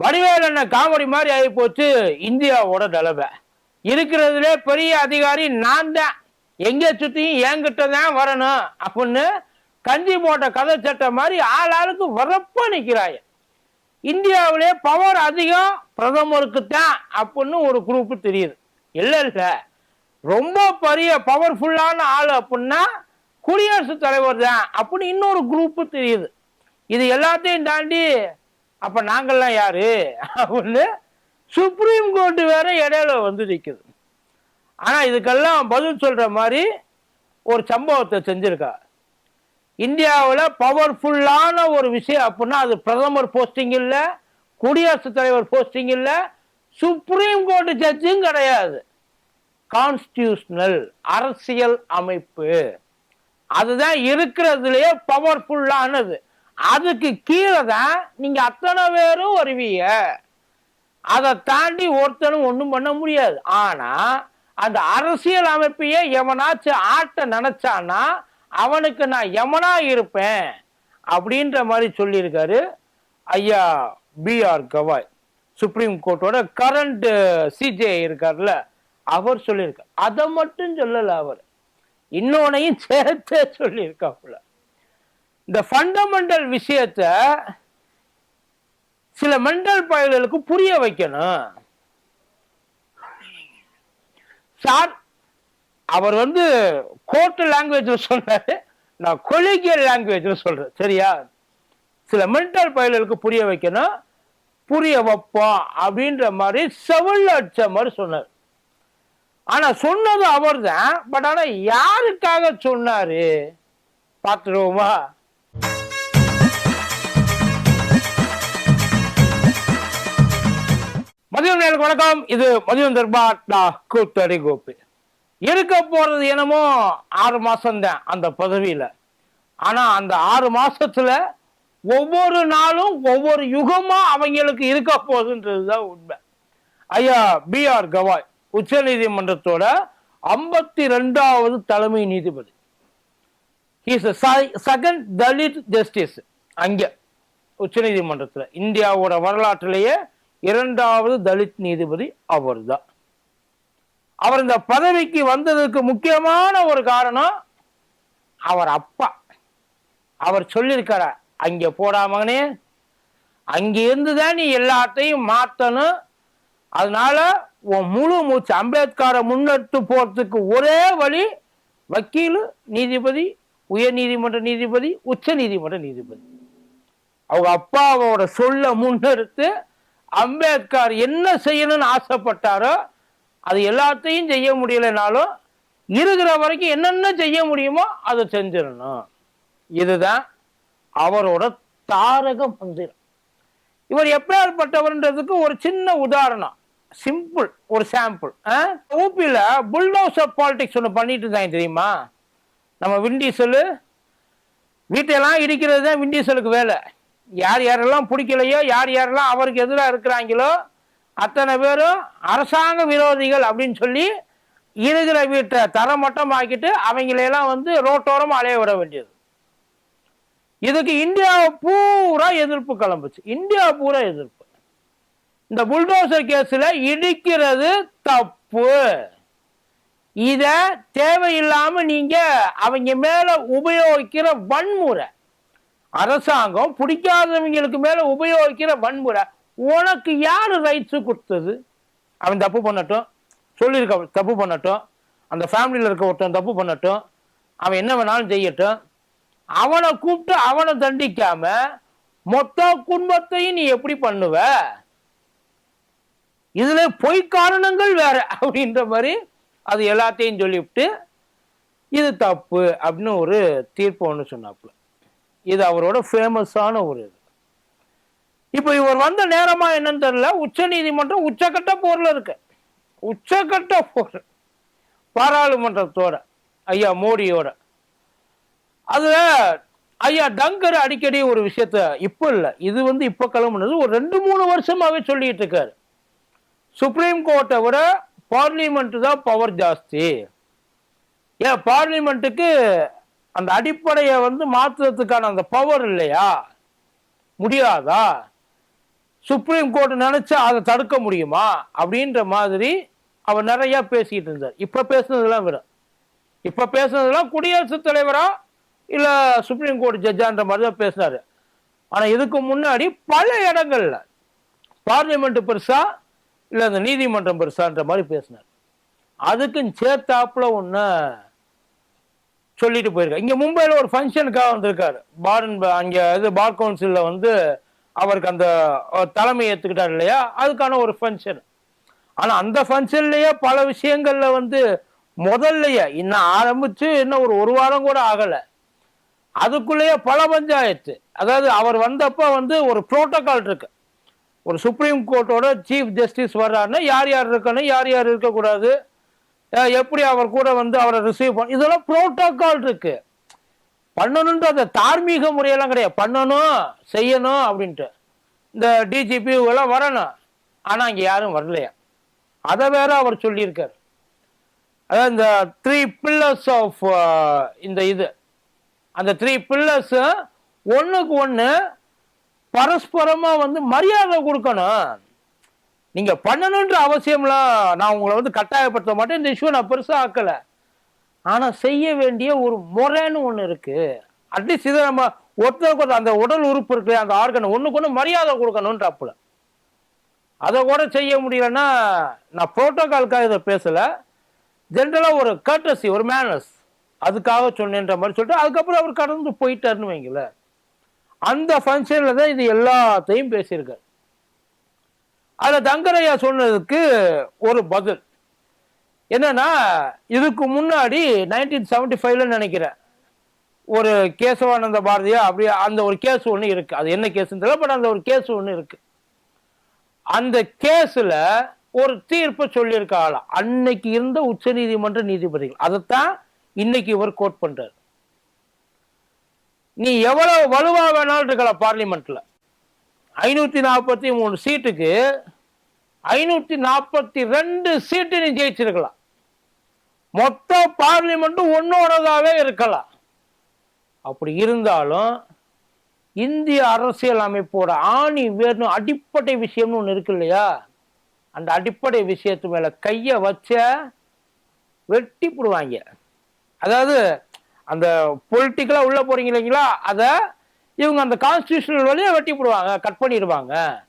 வடிவேல் என்ன காமெடி மாதிரி ஆகி போச்சு இந்தியாவோட நிலைமை. இருக்கிறதுலே பெரிய அதிகாரி நான் தான். எங்கே சுற்றியும் என்கிட்ட தான் வரணும் அப்படின்னு கஞ்சி போட்ட கதை சட்டை மாதிரி ஆள் ஆளுக்கு வரப்ப நிற்கிறாய் இந்தியாவிலே பவர் அதிகம் பிரதமருக்கு தான் அப்படின்னு ஒரு குரூப் தெரியுது. இல்லை இல்லை. ரொம்ப பெரிய பவர்ஃபுல்லான ஆள் அப்படின்னா குடியரசுத் தலைவர் தான் அப்படின்னு இன்னொரு குரூப்பு தெரியுது. இது எல்லாத்தையும் தாண்டி அப்ப நாங்கள்லாம் யாரு? அப்படின்னு சுப்ரீம் கோர்ட்டு வேற இடையில வந்து நிற்குது ஆனால் இதுக்கெல்லாம் பதில் சொல்ற மாதிரி ஒரு சம்பவத்தை செஞ்சிருக்கா. இந்தியாவில் பவர்ஃபுல்லான ஒரு விஷயம் அப்படின்னா அது பிரதமர் போஸ்டிங் இல்லை குடியரசுத் தலைவர் போஸ்டிங் இல்லை சுப்ரீம் கோர்ட்டு ஜட்ஜும் கிடையாது. கான்ஸ்டியூஷனல் அரசியல் அமைப்பு. அதுதான் இருக்கிறதுலேயே பவர்ஃபுல்லானது அதுக்கு கீழே தான் நீங்க அத்தனை பேரும் வருவீங்க. அதை தாண்டி ஒருத்தனும் ஒன்றும் பண்ண முடியாது. ஆனா அந்த அரசியல் அமைப்பையே எவனாச்சும் ஆட்ட நினைச்சானா அவனுக்கு நான் எவனா இருப்பேன் அப்படின்ற மாதிரி சொல்லியிருக்காரு ஐயா பி ஆர் கவாய். சுப்ரீம் கோர்ட்டோட கரண்ட் சிஜே இருக்கார்ல அவர் சொல்லியிருக்கார். அதை மட்டும் சொல்லலை அவர். இன்னொன்னையும் சேர்த்தே சொல்லியிருக்காப்புல. இந்த ஃபண்டமெண்டல் விஷயத்த சில மெண்டல் பயல்களுக்கு புரிய வைக்கணும். சார் அவர் வந்து கோர்ட் லாங்குவேஜ்ல சொல்றாரு நான் கொலிகியல் லாங்குவேஜ்ல சொல்றேன். சரியா? சில மென்டல் பயல்களுக்கு புரிய வைக்கணும். புரிய வைப்போம் அப்படின்ற மாதிரி செவல்ல அடிச்ச மாதிரி சொன்னார். ஆனா சொன்னது அவர்தான். பட் ஆனா யாருக்காக சொன்னாரு? பார்த்துருவோமா? மதியம் நேருக்கு வணக்கம். இது மதியம் தர்பார் நான் கூத்தடி கோபி. இருக்க போறது என்னமோ ஆறு மாசம்தான் அந்த பதவியில. ஆனா அந்த ஆறு மாசத்துல ஒவ்வொரு நாளும் ஒவ்வொரு யுகமா அவங்களுக்கு இருக்க போகுதுன்றதுதான் உண்மை. ஐயா பி ஆர் கவாய் உச்ச நீதிமன்றத்தோட ஐம்பத்தி ரெண்டாவது தலைமை நீதிபதி இஸ் செகண்ட் தலித் ஜஸ்டிஸ் அங்க உச்ச நீதிமன்றத்தில் இந்தியாவோட வரலாற்றிலேயே இரண்டாவது தலித் நீதிபதி அவர்தான். அவர் இந்த பதவிக்கு வந்ததுக்கு முக்கியமான ஒரு காரணம் அவர் அப்பா. அவர் சொல்லியிருக்கார அங்க போடா மகனே அங்கிருந்து தான் நீ எல்லாத்தையும் மாத்தணும். அதனால உன் முழு மூச்சு அம்பேத்கரை முன்னெடுத்து போறதுக்கு ஒரே வழி வக்கீல் நீதிபதி உயர் நீதிமன்ற நீதிபதி உச்ச நீதிமன்ற நீதிபதி. அவங்க அப்பாவோட சொல்ல முன்னெடுத்து அம்பேத்கர் என்ன செய்யணும்னு ஆசைப்பட்டாரோ அது எல்லாத்தையும் செய்ய முடியலைனாலும் இருக்கிற வரைக்கும் என்னென்ன செய்ய முடியுமோ அதை செஞ்சிடணும். இதுதான் அவரோட தாரக மந்திரம். இவர் எப்பேற்பட்டவர்ன்றதுக்கு ஒரு சின்ன உதாரணம். சிம்பிள் ஒரு சாம்பிள் ஊபியில் புல்டோசர் பாலிடிக்ஸ் ஒன்று பண்ணிட்டு இருந்தாங்க தெரியுமா? நம்ம விண்டீசலு வீட்டையெல்லாம் இடிக்கிறது தான் விண்டீசலுக்கு வேலை. யார் யாரெல்லாம் பிடிக்கலையோ யார் யாரெல்லாம் அவருக்கு எதிராக இருக்கிறாங்களோ அத்தனை பேரும் அரசாங்க விரோதிகள் அப்படின்னு சொல்லி இருக்கிற வீட்டை தரமட்டமாக்கிட்டு அவங்களையெல்லாம் வந்து ரோட்டோரம் அலைய விட வேண்டியது. இதுக்கு இந்தியாவை பூரா எதிர்ப்பு கிளம்புச்சு. இந்தியா பூரா எதிர்ப்பு. இந்த புல்டோசர் கேஸில் இடிக்கிறது தப்பு. இதை தேவையில்லாமல் நீங்கள் அவங்க மேலே உபயோகிக்கிற வன்முறை. அரசாங்கம் பிடிக்காதவங்களுக்கு மேல உபயோகிக்கிற வன்முறை உனக்கு யாரு ரைட்ஸ் கொடுத்தது? அவன் தப்பு பண்ணட்டும். சொல்லியிருக்க தப்பு பண்ணட்டும். அந்த ஃபேமிலியில் இருக்க ஒருத்தன் தப்பு பண்ணட்டும். அவன் என்ன வேணாலும் செய்யட்டும். அவனை கூப்பிட்டு அவனை தண்டிக்காம மொத்த குடும்பத்தையும் நீ எப்படி பண்ணுவ? இதுல பொய் காரணங்கள் வேற அப்படின்ற மாதிரி அது எல்லாத்தையும் சொல்லிவிட்டு இது தப்பு அப்படின்னு ஒரு தீர்ப்பு ஒன்று சொன்னாப்புல. இது அவரோட ஃபேமஸான ஒரு இது. இப்போ இவர் வந்த நேரமா என்னன்னு தெரியல. உச்ச நீதிமன்றம் உச்சக்கட்ட போர்ல இருக்கு. உச்சக்கட்ட போர். பாராளுமன்றத்தோட ஐயா மோடியோட. அதுல ஐயா டங்கர் அடிக்கடி ஒரு விஷயத்த இப்போ இல்லை. இது வந்து இப்போ கிளம்புனது ஒரு ரெண்டு மூணு வருஷமாகவே சொல்லிட்டு இருக்காரு. சுப்ரீம் கோர்ட்டை விட பார்லிமெண்ட் தான் பவர் ஜாஸ்தி. ஏன் பார்லிமெண்ட்டுக்கு அந்த அடிப்படையை வந்து மாற்றுறதுக்கான அந்த பவர் இல்லையா? முடியாதா? சுப்ரீம் கோர்ட் நினைச்சா அதை தடுக்க முடியுமா? அப்படின்ற மாதிரி அவர் நிறைய பேசிக்கிட்டு இருந்தார். இப்ப பேசுனதெல்லாம் வேற. இப்ப பேசுனதெல்லாம் குடியரசுத் தலைவரா? இல்ல சுப்ரீம் கோர்ட் ஜட்ஜான்ற மாதிரி தான் பேசினாரு. ஆனா இதுக்கு முன்னாடி பல இடங்கள்ல பார்லிமெண்ட் பெருசா இல்ல இந்த நீதிமன்றம் பெருசான்ற மாதிரி பேசினார். அதுக்கும் சேர்த்தாப்புல ஒன்று சொல்லிட்டு போயிருக்காரு. இங்க மும்பையில் ஒரு ஃபங்க்ஷனுக்காக வந்திருக்காரு. பாரன் அங்க இது பார் கவுன்சில்ல வந்து அவருக்கு அந்த தலைமை ஏத்துக்கிட்டார் இல்லையா? அதுக்கான ஒரு ஃபங்க்ஷன் ஆனா அந்த ஃபங்க்ஷன்லயே பல விஷயங்கள்ல வந்து முதல்லயே இன்னும் ஆரம்பிச்சு இன்னும் ஒரு ஒரு வாரம் கூட ஆகல. அதுக்குள்ளேயே பல பஞ்சாயத்து அதாவது அவர் வந்தப்ப வந்து ஒரு புரோட்டோகால் இருக்கு. ஒரு சுப்ரீம் கோர்ட்டோட சீஃப் ஜஸ்டிஸ் வர்றாருன்னா யார் யார் இருக்கணும் யார் யார் இருக்கக்கூடாது எப்படி அவர் கூட வந்து அவரை ரிசீவ் பண்ண இதெல்லாம் ப்ரோட்டோக்கால் இருக்கு. பண்ணணுன்ற அந்த தார்மீக முறையெல்லாம் கிடையாது. பண்ணணும் செய்யணும் அப்படின்ட்டு. இந்த டிஜிபி எல்லாம் வரணும். ஆனால் இங்கே யாரும் வரலையா? அதை வேற அவர் சொல்லியிருக்கார். அதாவது இந்த த்ரீ பில்லர்ஸ் ஆஃப் இந்த இது. அந்த த்ரீ பில்லர்ஸ் ஒன்றுக்கு ஒன்று பரஸ்பரமாக வந்து மரியாதை கொடுக்கணும். நீங்க பண்ணணுன்ற அவசியம்லாம் நான் உங்களை வந்து கட்டாயப்படுத்த மாட்டேன். இந்த இஷ்யூ நான் பெருசா ஆக்கல. ஆனா செய்ய வேண்டிய ஒரு முறைன்னு ஒண்ணு இருக்கு. அட்லீஸ்ட் இதை நம்ம ஒருத்தருக்கு ஒருத்தர் அந்த உடல் உறுப்பு இருக்கு அந்த ஆர்கன் ஒண்ணுக்கு ஒண்ணு மரியாதை கொடுக்கணும்ன்றப்புல. அதை கூட செய்ய முடியலன்னா நான் புரோட்டோகால்காக இதை பேசல. ஜென்ரலா ஒரு கர்டசி ஒரு மேனஸ் அதுக்காக சொன்னேன்ற மாதிரி சொல்லிட்டு அதுக்கப்புறம் அவர் கடந்து போயிட்டாருன்னு வைங்களேன். அந்த ஃபங்க்ஷனில் தான் இது எல்லாத்தையும் பேசியிருக்காரு. அதுல தங்கரையா சொன்னதுக்கு ஒரு பதில். என்னன்னா இதுக்கு முன்னாடி நைன்டீன் செவன்டி ஃபைவ்ல நினைக்கிறேன் ஒரு கேசவானந்த பாரதியா அப்படி அந்த ஒரு கேஸ் ஒன்று இருக்கு. அது என்ன கேஸ்ன்னு தெரியல பட் அந்த ஒரு கேஸ் ஒன்று இருக்கு. அந்த கேஸ்ல ஒரு தீர்ப்பை சொல்லியிருக்காளாம். அன்னைக்கு இருந்த உச்சநீதிமன்ற நீதிபதிகள். அதைத்தான் இன்னைக்கு இவர் கோட் பண்றாரு. நீ எவ்வளவு வலுவா வேணாலும் இருக்கல பார்லிமெண்ட்ல ஐநூத்தி நாற்பத்தி மூணு சீட்டுக்கு ஐநூத்தி நாற்பத்தி ரெண்டு சீட்டு நீ ஜெயிச்சிருக்கலாம். மொத்த பார்லிமெண்ட்டும் ஒன்னோடதாவே இருக்கலாம். அப்படி இருந்தாலும் இந்திய அரசியல் அமைப்போட ஆணி வேறு அடிப்படை விஷயம்னு ஒன்று இருக்கு இல்லையா? அந்த அடிப்படை விஷயத்து மேலே கையை வச்ச வெட்டி போடுவாங்க. அதாவது அந்த பொலிட்டிக்கலாக உள்ளே போகிறீங்க இல்லைங்களா? அதை இவங்க அந்த கான்ஸ்டியூஷனல் வழியை வெட்டி போடுவாங்க கட் பண்ணிடுவாங்க.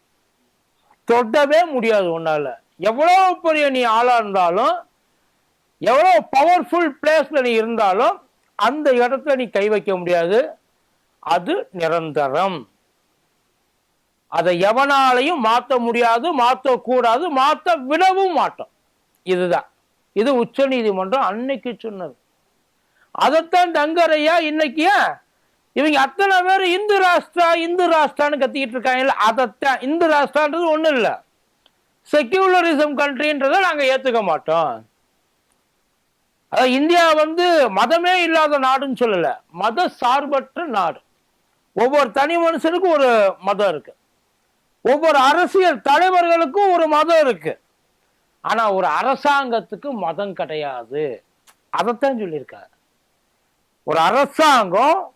தொடவே முடியாது உன்னால. எவ்வளவு பெரிய நீ ஆளா இருந்தாலும் எவ்வளவு பவர்ஃபுல் பிளேஸ்ல நீ இருந்தாலும் அந்த இடத்துல நீ கை வைக்க முடியாது. அது நிரந்தரம். அதை எவனாலையும் மாத்த முடியாது மாத்த கூடாது மாத்த விடவும் மாட்டோம். இதுதான். இது உச்ச நீதிமன்றம் அன்னைக்கு சொன்னது. அதைத்தான் தங்கரையா இன்னைக்கு இவங்க அத்தனை பேர் இந்து ராஷ்டிரா இந்து ராஷ்டிரான்னு கத்திக்கிட்டு இருக்காங்கல்ல அதைத்தான் இந்து ராஷ்டிரான்றது ஒன்றும் இல்லை. செக்யூலரிசம் கண்ட்ரின்றதை நாங்கள் ஏற்றுக்க மாட்டோம். அதாவது இந்தியா வந்து மதமே இல்லாத நாடுன்னு சொல்லலை. மத சார்பற்ற நாடு. ஒவ்வொரு தனி மனுஷனுக்கும் ஒரு மதம் இருக்கு. ஒவ்வொரு அரசியல் தலைவர்களுக்கும் ஒரு மதம் இருக்கு. ஆனா ஒரு அரசாங்கத்துக்கு மதம் கிடையாது. அதைத்தான் சொல்லியிருக்காரு. ஒரு அரசாங்கம்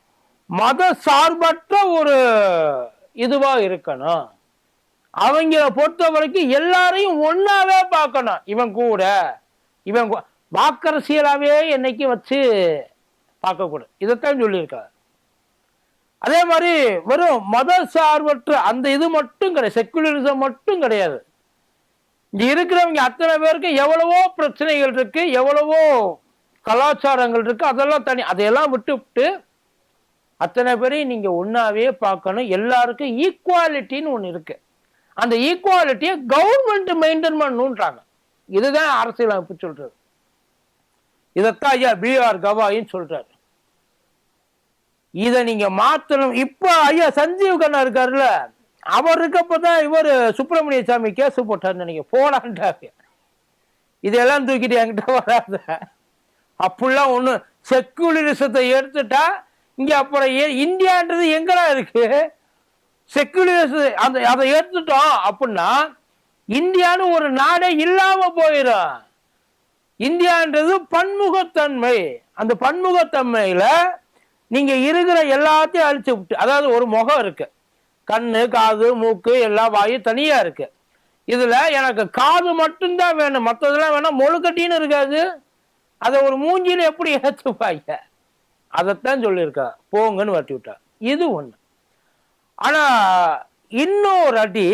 மத சார்பற்ற ஒரு இதுவா இருக்கணும். அவங்கள பொறுத்த வரைக்கும் எல்லாரையும் ஒன்னாவே பார்க்கணும். இவன் கூட. இவன் வாக்கரசியலாவே என்னைக்கு வச்சு பார்க்கக்கூடாது. இதைத்தான் சொல்லியிருக்காரு. அதே மாதிரி வெறும் மத சார்பற்ற அந்த இது மட்டும் கிடையாது. செக்குலரிசம் மட்டும் கிடையாது. இங்க இருக்கிறவங்க அத்தனை பேருக்கு எவ்வளவோ பிரச்சனைகள் இருக்கு எவ்வளவோ கலாச்சாரங்கள் இருக்கு. அதெல்லாம் தனி அதையெல்லாம் விட்டு விட்டு அத்தனை பேரையும் நீங்க ஒன்னாவே பார்க்கணும். எல்லாருக்கும் ஈக்குவாலிட்டின்னு ஒன்று இருக்கு. அந்த ஈக்குவாலிட்டியை கவர்மெண்ட் மெயின்டைன் பண்ணணுன்றாங்க இதுதான் அரசியலமைப்பு சொல்றது. இதைத்தான் ஐயா பிஆர் கவாயின்னு சொல்றாரு. இதை நீங்க மாத்தணும். இப்போ ஐயா சஞ்சீவ் கண்ணா இருக்காருல்ல அவர் இருக்கப்பதான் இவர் சுப்பிரமணிய சாமி கேஸ் போட்டார் நீங்க போடான்ட்டாரு இதெல்லாம் தூக்கிட்டு என்கிட்ட வராத. அப்படிலாம் ஒன்று செக்குலரிசத்தை எடுத்துட்டா இங்கே அப்புறம் ஏ- இந்தியான்றது எங்கடா இருக்கு? செக்குலரிச அந்த அதை ஏற்றுட்டோம் அப்படின்னா இந்தியான்னு ஒரு நாடே இல்லாம போயிடும் இந்தியான்றது பன்முகத்தன்மை. அந்த பன்முகத்தன்மையில நீங்க இருக்கிற எல்லாத்தையும் அழிச்சு விட்டு அதாவது ஒரு முகம் இருக்கு. கண்ணு காது மூக்கு எல்லா வாயும் தனியா இருக்கு. இதுல எனக்கு காது மட்டும்தான் வேணும். மற்றதெல்லாம் வேணால் முழுக்கட்டின்னு இருக்காது. அதை ஒரு மூஞ்சில எப்படி ஏற்றுப்பாங்க அதைத்தான் சொல்லியிருக்கா. போங்கன்னு வட்டி விட்டா. இது ஒன்று ஆனால் இன்னொரு அடி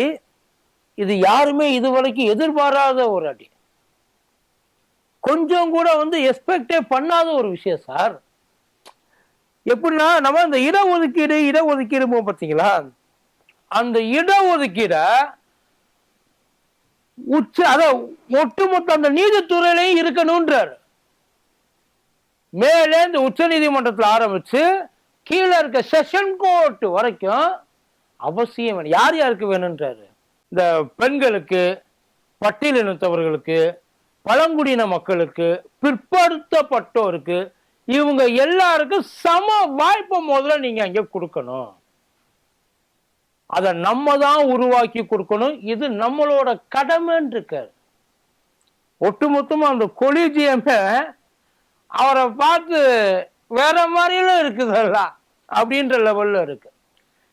இது யாருமே இது வரைக்கும் எதிர்பாராத ஒரு அடி. கொஞ்சம் கூட வந்து எக்ஸ்பெக்டே பண்ணாத ஒரு விஷயம் சார் எப்படின்னா நம்ம இந்த இடஒதுக்கீடு இடஒதுக்கீடு பார்த்தீங்களா? அந்த இடஒதுக்கீடை உச்ச அத ஒட்டுமொத்த அந்த நீதித்துறையிலையும் இருக்கணும்ன்றார். மேலே இந்த உச்ச நீதிமன்றத்தில் ஆரம்பிச்சு கீழே இருக்க செஷன் கோர்ட் வரைக்கும் அவசியம் வேணும். யார் யாருக்கு வேணுன்றாரு இந்த பெண்களுக்கு பட்டியலினத்தவர்களுக்கு பழங்குடியின மக்களுக்கு பிற்படுத்தப்பட்டோருக்கு இவங்க எல்லாருக்கும் சம வாய்ப்பை முதல்ல நீங்க அங்க கொடுக்கணும். அதை நம்ம தான் உருவாக்கி கொடுக்கணும். இது நம்மளோட கடமைன்னு இருக்காரு ஒட்டுமொத்தமா அந்த கொலிஜியமே அவரை பார்த்து வேற மாதிரிலும் இருக்குதெல்லாம் அப்படின்ற லெவலில் இருக்கு.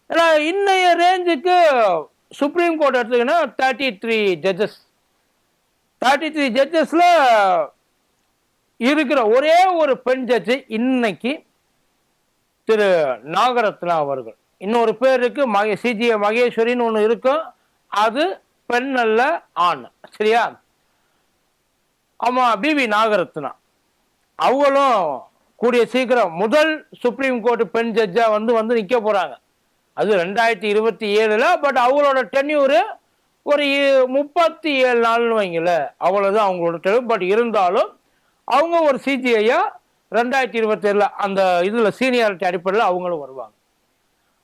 ஏன்னா இன்னைய ரேஞ்சுக்கு supreme court எடுத்துக்கினா thirty three judges thirty three ஜட்ஜஸில் இருக்கிற ஒரே ஒரு பெண் ஜட்ஜு இன்னைக்கு திரு நாகரத்னா அவர்கள். இன்னொரு பேர் இருக்கு மகே சிஜிஏ மகேஸ்வரின்னு ஒன்று இருக்கும் அது பெண் அல்ல ஆண். சரியா? ஆமாம் பிவி நாகரத்னா. அவங்களும் கூடிய சீக்கிரம் முதல் சுப்ரீம் கோர்ட் பெண் ஜட்ஜா வந்து வந்து நிக்க போறாங்க. அது ரெண்டாயிரத்தி இருபத்தி ஏழுல பட் அவங்களோட டென்யூரு ஒரு இ- முப்பத்தி ஏழு நாள்னு வைங்கள அவ்வளவுதான் அவங்களோட டென்யூர் பட் இருந்தாலும் அவங்க ஒரு சிஜிஐயா ரெண்டாயிரத்தி இருபத்தி ஏழுல அந்த இதுல சீனியாரிட்டி அடிப்படையில் அவங்களும் வருவாங்க.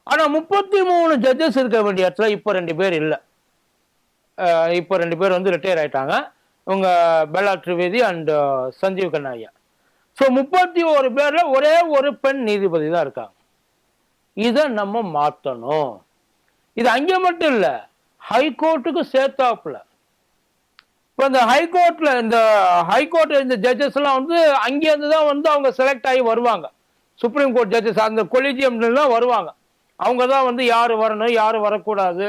ஆனா முப்பத்தி மூணு ஜட்ஜஸ் இருக்க வேண்டிய இடத்துல இப்போ ரெண்டு பேர் இல்லை. இப்போ ரெண்டு பேர் வந்து ரிட்டையர் ஆயிட்டாங்க. இவங்க பெல்லா திரிவேதி அண்ட் சஞ்சீவ் கண்ணாயா ஸோ முப்பத்தி ஒரு பேரில் ஒரே ஒரு பெண் நீதிபதி தான் இருக்காங்க. இதை நம்ம மாற்றணும் இது அங்கே மட்டும் இல்லை ஹைகோர்ட்டுக்கு சேர்த்தாப்புல. இப்போ இந்த ஹைகோர்ட்டில் இந்த ஹைகோர்ட் இந்த ஜட்ஜஸ்லாம் வந்து அங்கேருந்து தான் வந்து அவங்க செலக்ட் ஆகி வருவாங்க. சுப்ரீம் கோர்ட் ஜட்ஜஸ் அந்த கொலிஜியம்லாம் வருவாங்க. அவங்க தான் வந்து யார் வரணும் யார் வரக்கூடாது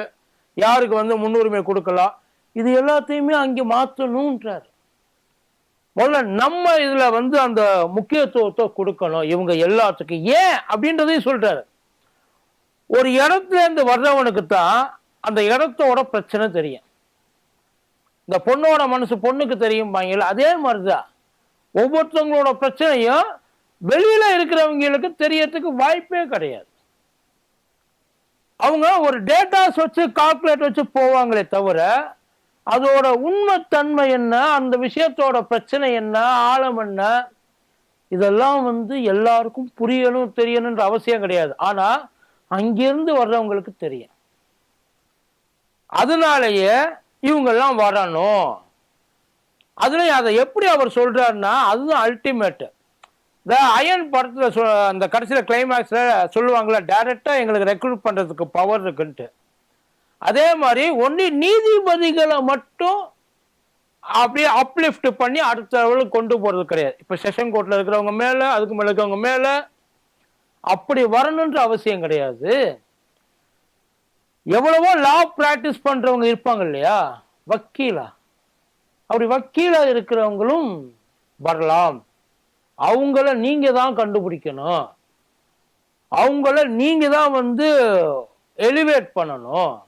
யாருக்கு வந்து முன்னுரிமை கொடுக்கலாம். இது எல்லாத்தையுமே அங்கே மாற்றணுன்றார் முதல்ல நம்ம இதுல வந்து அந்த முக்கியத்துவத்தை கொடுக்கணும் இவங்க எல்லாத்துக்கும் ஏன்? அப்படின்றதையும் சொல்றாரு. ஒரு இடத்துல இருந்து வர்றவனுக்கு தான் அந்த இடத்தோட பிரச்சனை தெரியும். இந்த பொண்ணோட மனசு பொண்ணுக்கு தெரியும் அதே மாதிரிதான். ஒவ்வொருத்தவங்களோட பிரச்சனையும் வெளியில இருக்கிறவங்களுக்கு தெரியறதுக்கு வாய்ப்பே கிடையாது. அவங்க ஒரு டேட்டாஸ் வச்சு கால்குலேட் வச்சு போவாங்களே தவிர அதோட உண்மைத்தன்மை என்ன அந்த விஷயத்தோட பிரச்சனை என்ன ஆழம் என்ன இதெல்லாம் வந்து எல்லாருக்கும் புரியணும் தெரியணுன்ற அவசியம் கிடையாது. ஆனால் அங்கிருந்து வர்றவங்களுக்கு தெரியும். அதனாலேயே இவங்கெல்லாம் வரணும். அதில் அதை எப்படி அவர் சொல்கிறாருன்னா அதுதான் அல்டிமேட்டு இந்த அயன் படத்தில் சொ- அந்த கடைசியில் கிளைமேக்ஸில் சொல்லுவாங்களே டேரெக்டாக எங்களுக்கு ரெக்ரூட் பண்ணுறதுக்கு பவர் இருக்குன்ட்டு. அதே மாதிரி ஒன்லி நீதிபதிகளை மட்டும் அப்படியே அப்லிஃப்ட் பண்ணி அடுத்த லெவலுக்கு கொண்டு போகிறது கிடையாது. இப்போ செஷன் கோர்ட்டில் இருக்கிறவங்க மேலே அதுக்கு மேலே இருக்கிறவங்க மேலே அப்படி வரணுன்ற அவசியம் கிடையாது. எவ்வளவோ லா ப்ராக்டிஸ் பண்ணுறவங்க இருப்பாங்க இல்லையா? வக்கீலா. அப்படி வக்கீலா இருக்கிறவங்களும் வரலாம். அவங்கள நீங்க தான் கண்டுபிடிக்கணும். அவங்கள நீங்க தான் வந்து எலிவேட் பண்ணணும்.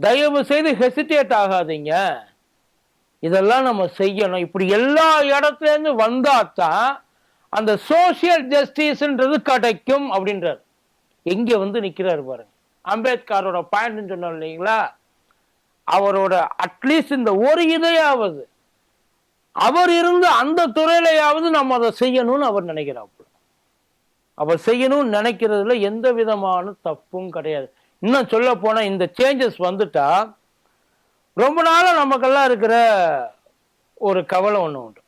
தயவு செய்து ஹெசிடேட் ஆகாதீங்க. இதெல்லாம் நம்ம செய்யணும். இப்படி எல்லா இடத்துல இருந்து தான் அந்த சோசியல் ஜஸ்டிஸ்ன்றது கிடைக்கும் அப்படின்றார். எங்கே வந்து நிற்கிறார் பாருங்க. அம்பேத்கரோட பாயிண்ட்னு சொன்னோம் இல்லைங்களா? அவரோட அட்லீஸ்ட் இந்த ஒரு இதையாவது. அவர் இருந்து அந்த துறையிலையாவது நம்ம அதை செய்யணும்னு அவர் நினைக்கிறாப்புல. அவர் செய்யணும்னு நினைக்கிறதுல எந்த விதமான தப்பும் கிடையாது. இன்னும் சொல்ல போனால் இந்த சேஞ்சஸ் வந்துட்டா ரொம்ப நாளாக நமக்கெல்லாம் இருக்கிற ஒரு கவலை ஒன்று உண்டு.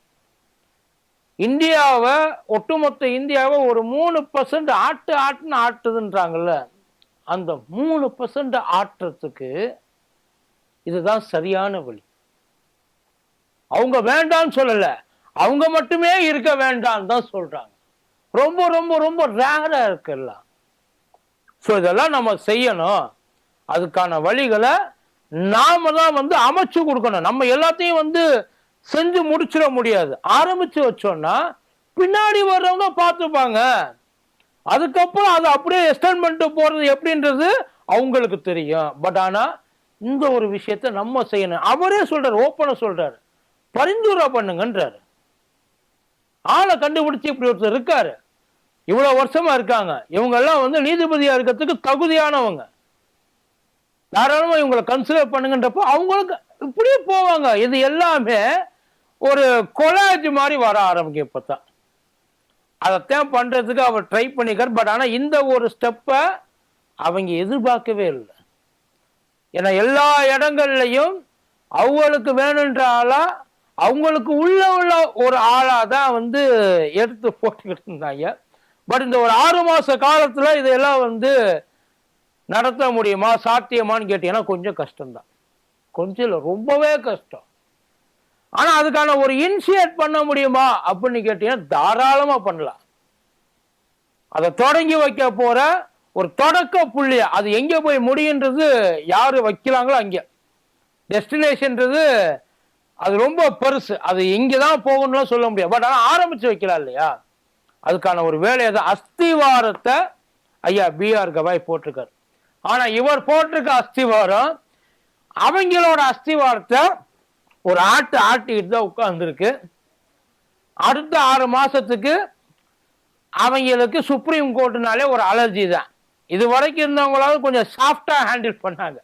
இந்தியாவை ஒட்டுமொத்த இந்தியாவை ஒரு மூணு பர்சன்ட் ஆட்டு ஆட்டுன்னு ஆட்டுதுன்றாங்கல்ல அந்த மூணு பர்சன்ட் ஆட்டுறதுக்கு இதுதான் சரியான வழி. அவங்க வேண்டாம்னு சொல்லலை அவங்க மட்டுமே இருக்க வேண்டான்னு தான் சொல்கிறாங்க ரொம்ப ரொம்ப ரொம்ப ரேராக இருக்குல்ல ஸோ இதெல்லாம் நம்ம செய்யணும். அதுக்கான வழிகளை நாம தான் வந்து அமைச்சு கொடுக்கணும். நம்ம எல்லாத்தையும் வந்து செஞ்சு முடிச்சிட முடியாது. ஆரம்பிச்சு வச்சோம்னா பின்னாடி வர்றவங்க பார்த்துப்பாங்க. அதுக்கப்புறம் அதை அப்படியே எக்ஸ்டெண்ட் பண்ணிட்டு போறது எப்படின்றது அவங்களுக்கு தெரியும். பட் ஆனால் இந்த ஒரு விஷயத்த நம்ம செய்யணும். அவரே சொல்றாரு ஓப்பனாக சொல்றாரு. பரிந்துரை பண்ணுங்கன்றாரு. ஆளை கண்டுபிடிச்சு இப்படி ஒருத்தர் இருக்காரு. இவ்வளவு வருஷமா இருக்காங்க. இவங்க எல்லாம் வந்து நீதிபதியா இருக்கிறதுக்கு தகுதியானவங்க. தாராளமா இவங்களை கன்சிடர் பண்ணுங்கன்றப்போ அவங்களுக்கு இப்படியே போவாங்க. இது எல்லாமே ஒரு கொலாஜ் மாதிரி வர ஆரம்பிக்கும் இப்பதான் அதைத்தான் பண்றதுக்கு அவர் ட்ரை பண்ணிக்கார் பட் ஆனா இந்த ஒரு ஸ்டெப்பை அவங்க எதிர்பார்க்கவே இல்லை. ஏன்னா எல்லா இடங்கள்லையும் அவங்களுக்கு வேணுன்ற ஆளா அவங்களுக்கு உள்ள உள்ள ஒரு ஆளா தான் வந்து எடுத்து போட்டுக்கிட்டு இருந்தாங்க. பட் இந்த ஒரு ஆறு மாச காலத்துல இதெல்லாம் வந்து நடத்த முடியுமா சாத்தியமான்னு கேட்டீங்கன்னா கொஞ்சம் கஷ்டம்தான். கொஞ்சம் இல்லை ரொம்பவே கஷ்டம். ஆனா அதுக்கான ஒரு இனிஷியேட் பண்ண முடியுமா அப்படின்னு கேட்டீங்கன்னா தாராளமா பண்ணலாம். அதை தொடங்கி வைக்க போற ஒரு தொடக்க புள்ளி அது எங்க போய் முடியுன்றது யாரு வைக்கிறாங்களோ அங்க. டெஸ்டினேஷன்றது அது ரொம்ப பெருசு. அது இங்கே தான் போகணும்லாம் சொல்ல முடியாது. பட் ஆனால் ஆரம்பிச்சு வைக்கலாம் இல்லையா? அதுக்கான ஒரு வேலையை தான் அஸ்திவாரத்தை ஐயா பிஆர் கவாய் போட்டிருக்காரு. ஆனால் இவர் போட்டிருக்க அஸ்திவாரம் அவங்களோட அஸ்திவாரத்தை ஒரு ஆட்டு ஆட்டிக்கிட்டு தான் உட்கார்ந்துருக்கு. அடுத்த ஆறு மாதத்துக்கு அவங்களுக்கு சுப்ரீம் கோர்ட்டுனாலே ஒரு அலர்ஜி தான். இது வரைக்கும் இருந்தவங்களாவது கொஞ்சம் சாஃப்டாக ஹேண்டில் பண்ணாங்க.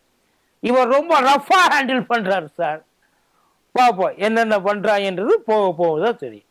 இவர் ரொம்ப ரஃப்பாக ஹேண்டில் பண்ணுறாரு சார் பார்ப்போம் என்னென்ன பண்ணுறாங்கன்றது போக போக தான் தெரியும்.